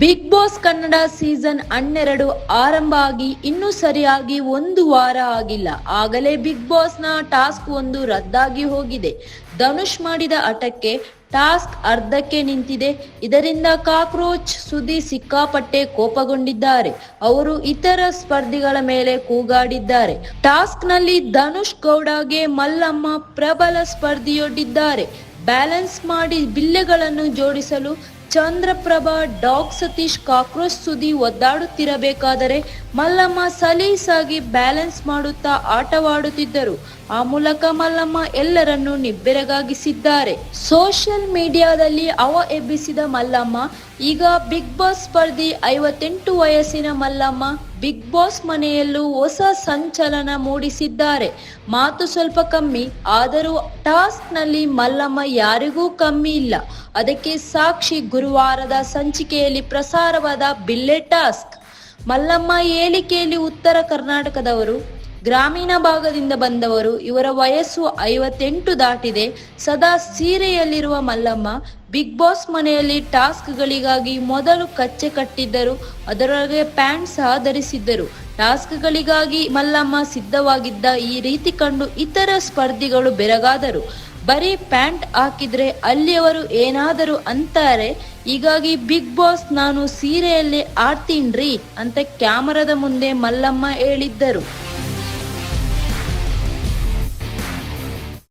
Big boss Kannada season ಹನ್ನೆರಡು ಆರಂಭ ಆಗಿ ಇನ್ನೂ ಸರಿಯಾಗಿ ಒಂದು ವಾರ ಆಗಿಲ್ಲ. ಆಗಲೇ ಬಿಗ್ ಬಾಸ್ನ ಟಾಸ್ಕ್ ಒಂದು ರದ್ದಾಗಿ ಹೋಗಿದೆ. ಧನುಷ್ ಮಾಡಿದ ಹಠಕ್ಕೆ ಟಾಸ್ಕ್ ಅರ್ಧಕ್ಕೆ ನಿಂತಿದೆ. ಇದರಿಂದ ಕಾಕ್ರೋಚ್ ಸುದಿ ಸಿಕ್ಕಾಪಟ್ಟೆ ಕೋಪಗೊಂಡಿದ್ದಾರೆ. ಅವರು ಇತರ ಸ್ಪರ್ಧಿಗಳ ಮೇಲೆ ಕೂಗಾಡಿದ್ದಾರೆ. ಟಾಸ್ಕ್ನಲ್ಲಿ ಧನುಷ್ ಗೌಡಗೆ ಮಲ್ಲಮ್ಮ ಪ್ರಬಲ ಸ್ಪರ್ಧಿಯೊಡ್ಡಿದ್ದಾರೆ. ಬ್ಯಾಲೆನ್ಸ್ ಮಾಡಿ ಬಿಲ್ಲೆಗಳನ್ನು ಜೋಡಿಸಲು ಚಂದ್ರಪ್ರಭಾ ಡಾಗ್ ಸತೀಶ್ ಕಾಕ್ರೋಚ್ ಸುದಿ ಒದ್ದಾಡುತ್ತಿರಬೇಕಾದರೆ ಮಲ್ಲಮ್ಮ ಸಲೀಸಾಗಿ ಬ್ಯಾಲೆನ್ಸ್ ಮಾಡುತ್ತಾ ಆಟವಾಡುತ್ತಿದ್ದರು. ಆ ಮೂಲಕ ಮಲ್ಲಮ್ಮ ಎಲ್ಲರನ್ನೂ ನಿಬ್ಬೆರಗಾಗಿಸಿದ್ದಾರೆ. ಸೋಷಿಯಲ್ ಮೀಡಿಯಾದಲ್ಲಿ ಅವ ಎಬ್ಬಿಸಿದ ಮಲ್ಲಮ್ಮ, ಈಗ ಬಿಗ್ ಬಾಸ್ ಸ್ಪರ್ಧಿ ಐವತ್ತೆಂಟು ವಯಸ್ಸಿನ ಮಲ್ಲಮ್ಮ ಬಿಗ್ ಬಾಸ್ ಮನೆಯಲ್ಲೂ ಹೊಸ ಸಂಚಲನ ಮೂಡಿಸಿದ್ದಾರೆ. ಮಾತು ಸ್ವಲ್ಪ ಕಮ್ಮಿ, ಆದರೂ ಟಾಸ್ಕ್ನಲ್ಲಿ ಮಲ್ಲಮ್ಮ ಯಾರಿಗೂ ಕಮ್ಮಿ ಇಲ್ಲ. ಅದಕ್ಕೆ ಸಾಕ್ಷಿ ಗುರುವಾರದ ಸಂಚಿಕೆಯಲ್ಲಿ ಪ್ರಸಾರವಾದ ಬಿಲ್ಲೆ ಟಾಸ್ಕ್. ಮಲ್ಲಮ್ಮ ಹೇಳಿಕೆಯಲ್ಲಿ ಉತ್ತರ ಕರ್ನಾಟಕದವರು ಗ್ರಾಮೀಣ ಭಾಗದಿಂದ ಬಂದವರು ಇವರ ವಯಸ್ಸು ಐವತ್ತೆಂಟು ದಾಟಿದೆ. ಸದಾ ಸೀರೆಯಲ್ಲಿರುವ ಮಲ್ಲಮ್ಮ ಬಿಗ್ ಬಾಸ್ ಮನೆಯಲ್ಲಿ ಟಾಸ್ಕ್ಗಳಿಗಾಗಿ ಮೊದಲು ಕಚ್ಚೆ ಕಟ್ಟಿದ್ದರು. ಅದರೊಳಗೆ ಪ್ಯಾಂಟ್ ಸಹ ಧರಿಸಿದ್ದರು. ಟಾಸ್ಕ್ಗಳಿಗಾಗಿ ಮಲ್ಲಮ್ಮ ಸಿದ್ಧವಾಗಿದ್ದ ಈ ರೀತಿ ಕಂಡು ಇತರ ಸ್ಪರ್ಧಿಗಳು ಬೆರಗಾದರು. ಬರೀ ಪ್ಯಾಂಟ್ ಹಾಕಿದ್ರೆ ಅಲ್ಲಿಯವರು ಏನಾದರೂ ಅಂತಾರೆ. ಹೀಗಾಗಿ ಬಿಗ್ ಬಾಸ್ ನಾನು ಸೀರೆಯಲ್ಲೇ ಆಡ್ತೀನ್ರಿ ಅಂತ ಕ್ಯಾಮರಾದ ಮುಂದೆ ಮಲ್ಲಮ್ಮ ಹೇಳಿದ್ದರು.